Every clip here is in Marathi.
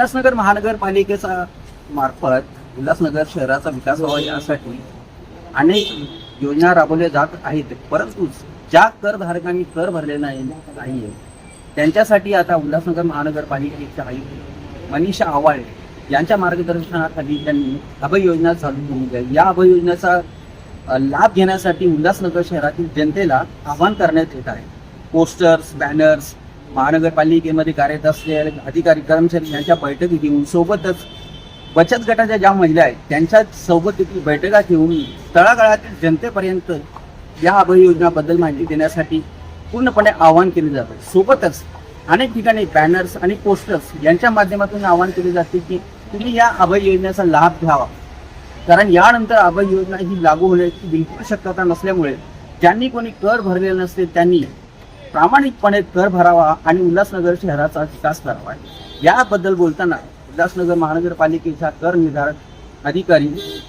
उल्हासनगर महानगरपालिकेचा मार्फत उल्हासनगर शहराचा विकास व्हावा यासाठी अनेक योजना राबवल्या जात आहेत. परंतु ज्या करधारकांनी कर भरले नाही नाहीये त्यांच्यासाठी आता उल्हासनगर महानगरपालिकेचे आयुक्त मनीषा आव्हाड यांच्या मार्गदर्शनाखाली त्यांनी अभय योजना चालू केली आहे या अभय योजनेचा लाभ घेण्यासाठी उल्हासनगर शहरातील जनतेला आवाहन करण्यात येत आहे. पोस्टर्स बॅनर्स महानगरपालिकेमध्ये कार्यरत असलेले अधिकारी कर्मचारी यांच्या बैठकी घेऊन सोबतच बचत गटाच्या ज्या महिला आहेत त्यांच्यासोबत देखील बैठका घेऊन तळागाळातील जनतेपर्यंत या अभय योजनाबद्दल माहिती देण्यासाठी पूर्णपणे आवाहन केले जाते. सोबतच अनेक ठिकाणी बॅनर्स आणि पोस्टर्स यांच्या माध्यमातून आवाहन केले जाते की तुम्ही या अभय योजनेचा लाभ घ्यावा. कारण यानंतर अभय योजना ही लागू होण्याची बिलकुल शक्यता नसल्यामुळे ज्यांनी कोणी कर भरलेला नसते त्यांनी प्रामाणिकपणे कर भरावा आणि उल्हासनगर शहराचा विकास करावा. याबद्दल बोलताना उल्हासनगर महानगरपालिकेच्या कर निर्धारक अधिकारी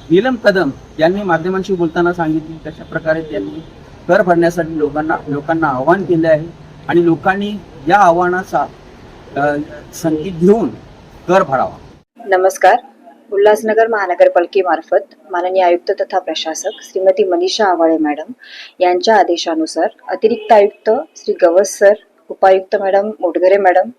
नीलम कदम यांनी माध्यमांशी बोलताना सांगितले कशा प्रकारे त्यांनी कर भरण्यासाठी लोकांना लोकांना आवाहन केले आहे आणि लोकांनी या आव्हानाचा संकेत घेऊन कर भरावा. नमस्कार. उल्हासनगर महानगरपालिकेमार्फत माननीय आयुक्त तथा प्रशासक श्रीमती मनीषा आवाळे मॅडम यांच्या आदेशानुसार अतिरिक्त आयुक्त श्री गवस सर उपायुक्त मॅडम मोटगरे मॅडम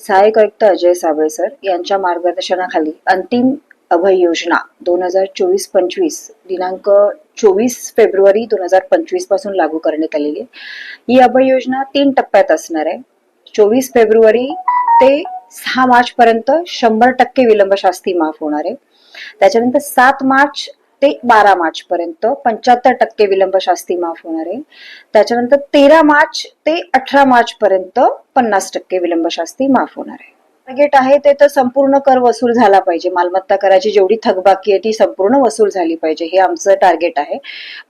सहाय्यक आयुक्त अजय साबळे सर यांच्या मार्गदर्शनाखाली अंतिम अभय योजना दोन हजार चोवीस पंचवीस दिनांक चोवीस फेब्रुवारी दोन हजार पंचवीसपासून लागू करण्यात आलेली आहे. ही अभय योजना तीन टप्प्यात असणार आहे. चोवीस फेब्रुवारी ते सहा मार्च पर्यंत शंभर टक्के विलंब शास्ती माफ होणार आहे. त्याच्यानंतर सात मार्च ते बारा मार्च पर्यंत पंच्याहत्तर टक्के विलंब शास्ती माफ होणार आहे. त्याच्यानंतर तेरा मार्च ते अठरा मार्च पर्यंत पन्नास टक्के विलंब शास्ती माफ होणार आहे. टार्गेट आहे ते तर संपूर्ण कर वसूल झाला पाहिजे. मालमत्ता कराची जेवढी थकबाकी आहे ती संपूर्ण वसूल झाली पाहिजे. हे आमचं टार्गेट आहे.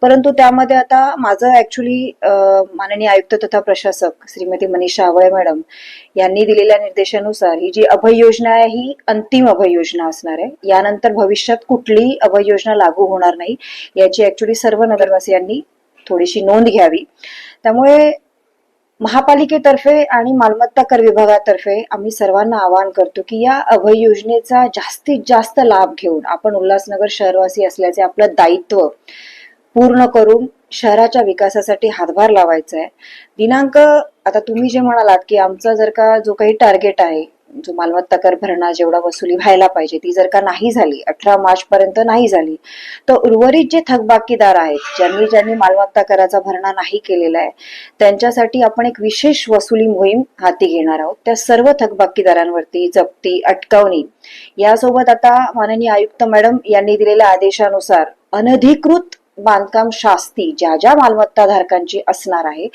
परंतु त्यामध्ये आता माझं ऍक्च्युली माननीय आयुक्त तथा प्रशासक श्रीमती मनीषा आवळे मॅडम यांनी दिलेल्या निर्देशानुसार ही जी अभय योजना आहे ही अंतिम अभय योजना असणार आहे. यानंतर भविष्यात कुठलीही अभय योजना लागू होणार नाही याची ऍक्च्युली सर्व नगरवासियांनी थोडीशी नोंद घ्यावी. त्यामुळे महापालिकेतर्फे आणि मालमत्ता कर विभागातर्फे आम्ही सर्वांना आवाहन करतो की या अभय योजनेचा जास्तीत जास्त लाभ घेऊन आपण उल्हासनगर शहरवासी असल्याचे आपलं दायित्व पूर्ण करून शहराच्या विकासासाठी हातभार लावायचा आहे दिनांक आता तुम्ही जे म्हणालात की आमचा जर का जो काही टार्गेट आहे जो मालमत्ता कर भरणा जेवढा वसुली व्हायला पाहिजे ती जर का नाही झाली अठरा मार्च पर्यंत नाही झाली तर उर्वरित जे थकबाकीदार आहेत ज्यांनी ज्यांनी मालमत्ता कराचा भरणा नाही केलेला आहे त्यांच्यासाठी आपण एक विशेष वसुली मोहीम हाती घेणार आहोत. त्या सर्व थकबाकीदारांवरती जप्ती अटकावणी यासोबत आता माननीय आयुक्त मॅडम यांनी दिलेल्या आदेशानुसार अनधिकृत बांधकाम शास्ती ज्या ज्या मालमत्ता धारकांची असणार आहे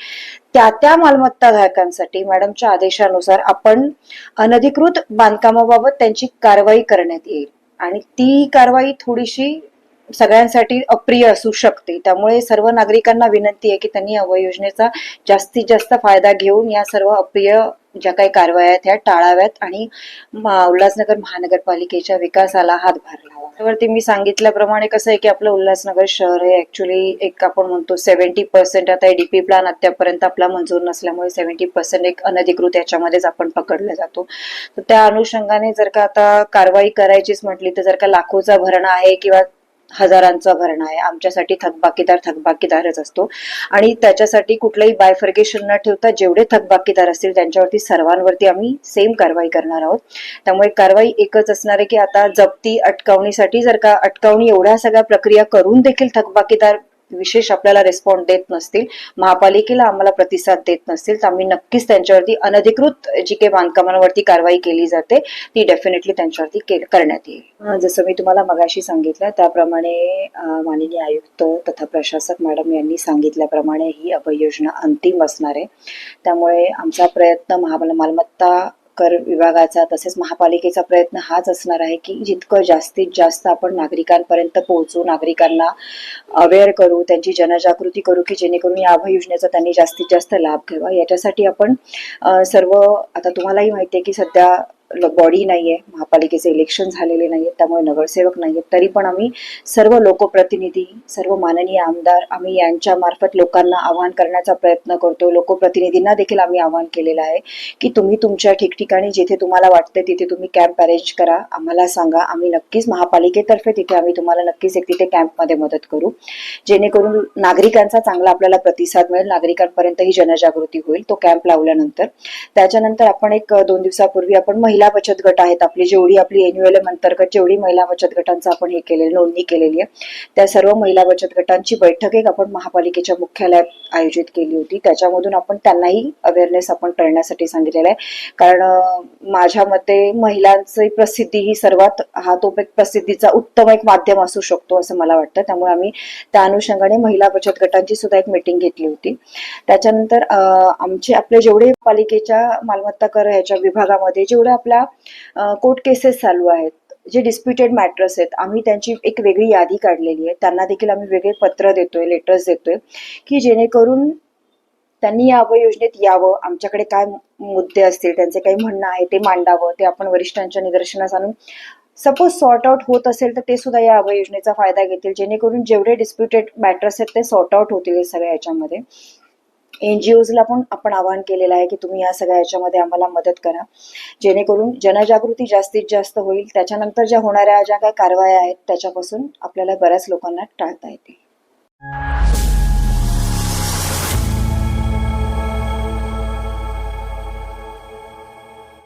त्या त्या मालमत्ता धारकांसाठी मॅडमच्या आदेशानुसार आपण अनधिकृत बांधकामाबाबत त्यांची कारवाई करण्यात येईल. आणि ती कारवाई थोडीशी सगळ्यांसाठी अप्रिय असू शकते. त्यामुळे सर्व नागरिकांना विनंती आहे की त्यांनी अवय योजनेचा जास्तीत जास्त फायदा घेऊन या सर्व अप्रिय ज्या काही कारवाया आहेत ह्या टाळाव्यात आणि उल्हासनगर महानगरपालिकेच्या विकासाला हातभार लावा त्यावरती मी सांगितल्याप्रमाणे कसं आहे की आपलं उल्हासनगर शहर हे ऍक्च्युली एक आपण म्हणतो सेव्हन्टी पर्सेंट आता डीपी प्लॅन अद्यापर्यंत आपला मंजूर नसल्यामुळे सेव्हन्टी पर्सेंट एक अनधिकृत याच्यामध्येच आपण पकडला जातो. तर त्या अनुषंगाने जर का आता कारवाई करायचीच म्हटली तर जर का लाखोचा भरणा आहे किंवा हजारांचा भरणा आहे. आमच्यासाठी थकबाकीदार थकबाकीदारच असतो. आणि त्याच्यासाठी कुठलंही बायफर्गेशन न ठेवता जेवढे थकबाकीदार असतील त्यांच्यावरती सर्वांवरती आम्ही सेम कारवाई करणार आहोत. त्यामुळे कारवाई एकच असणार आहे की आता जप्ती अटकावणीसाठी जर का अटकावणी एवढ्या सगळ्या प्रक्रिया करून देखील थकबाकीदार विशेष आपल्याला रिस्पॉन्ड देत नसतील. महापालिकेला आम्हाला प्रतिसाद देत नसतील. तर आम्ही नक्कीच त्यांच्यावरती अनधिकृत जी काही बांधकामांवरती कारवाई केली जाते ती डेफिनेटली त्यांच्यावरती के- करण्यात येईल. जसं मी तुम्हाला मगाशी सांगितलं त्याप्रमाणे माननीय आयुक्त तथा प्रशासक मॅडम यांनी सांगितल्याप्रमाणे ही अभय योजना अंतिम असणार आहे. त्यामुळे आमचा प्रयत्न महा मालमत्ता कर विभागाचा तसेच महापालिकेचा प्रयत्न हाच असणार आहे की जितकं जास्तीत जास्त आपण नागरिकांपर्यंत पोहोचू नागरिकांना अवेअर करू त्यांची जनजागृती करू की जेणेकरून या अभय योजनेचा त्यांनी जास्तीत जास्त लाभ घ्यावा. याच्यासाठी आपण सर्व आता तुम्हालाही माहिती आहे की सध्या बॉडी नाहीये महापालिकेचे इलेक्शन झालेले नाहीये त्यामुळे नगरसेवक नाहीयेत. तरी पण आम्ही सर्व लोकप्रतिनिधी सर्व माननीय आमदार आम्ही यांच्या मार्फत लोकांना आवाहन करण्याचा प्रयत्न करतो लोकप्रतिनिधींना देखील आम्ही आवाहन केलेलं आहे की तुम्ही तुमच्या ठिकठिकाणी जिथे तुम्हाला वाटते तिथे तुम्ही कॅम्प अरेंज करा. आम्हाला सांगा आम्ही नक्कीच महापालिकेतर्फे तिथे आम्ही तुम्हाला नक्कीच एक तिथे कॅम्पमध्ये मदत करू. जेणेकरून नागरिकांचा चांगला आपल्याला प्रतिसाद मिळेल नागरिकांपर्यंत ही जनजागृती होईल तो कॅम्प लावल्यानंतर. त्याच्यानंतर आपण एक दोन दिवसापूर्वी आपण महिला महिला बचत गट आहेत. आपली जेवढी आपली एन्युएलएम अंतर्गत जेवढी महिला बचत गटांचा आपण हे केलेलं नोंदणी केलेली आहे त्या सर्व महिला बचत गटांची बैठक एक आपण महापालिकेच्या मुख्यालयात आयोजित केली होती. त्याच्यामधून आपण त्यांनाही अवेअरनेस आपण करण्यासाठी सांगितलेलं आहे. कारण माझ्या मते महिलांची प्रसिद्धी ही सर्वात हा तो एक प्रसिद्धीचा उत्तम एक माध्यम असू शकतो असं मला वाटतं. त्यामुळे आम्ही त्या अनुषंगाने महिला बचत गटांची सुद्धा एक मीटिंग घेतली होती. त्याच्यानंतर आमचे आपले जेवढे पालिकेच्या मालमत्ता कर ह्याच्या विभागामध्ये जेवढ्या आपला कोर्ट केसेस चालू आहेत जे डिस्प्युटेड मॅटर्स आहेत आम्ही त्यांची एक वेगळी यादी काढलेली आहे. त्यांना देखील आम्ही वेगळे पत्र देतोय लेटर्स देतोय की जेणेकरून त्यांनी या अभय योजनेत यावं आमच्याकडे काय मुद्दे असतील त्यांचे काही म्हणणं आहे ते मांडावं ते आपण वरिष्ठांच्या निदर्शनास आणून सपोज सॉर्ट आउट होत असेल तर ते सुद्धा या अभय योजनेचा फायदा घेतील. जेणेकरून जेवढे डिस्प्युटेड मॅटर्स आहेत ते सॉर्ट आउट होतील सगळ्या याच्यामध्ये. एनजीओजला पण आपण आवाहन केलेलं आहे की तुम्ही या सगळ्या याच्यामध्ये आम्हाला मदत करा. जेणेकरून जनजागृती जास्तीत जास्त होईल. त्याच्यानंतर ज्या होणाऱ्या ज्या काही कारवाया आहेत त्याच्यापासून आपल्याला बऱ्याच लोकांना टाळता येतील.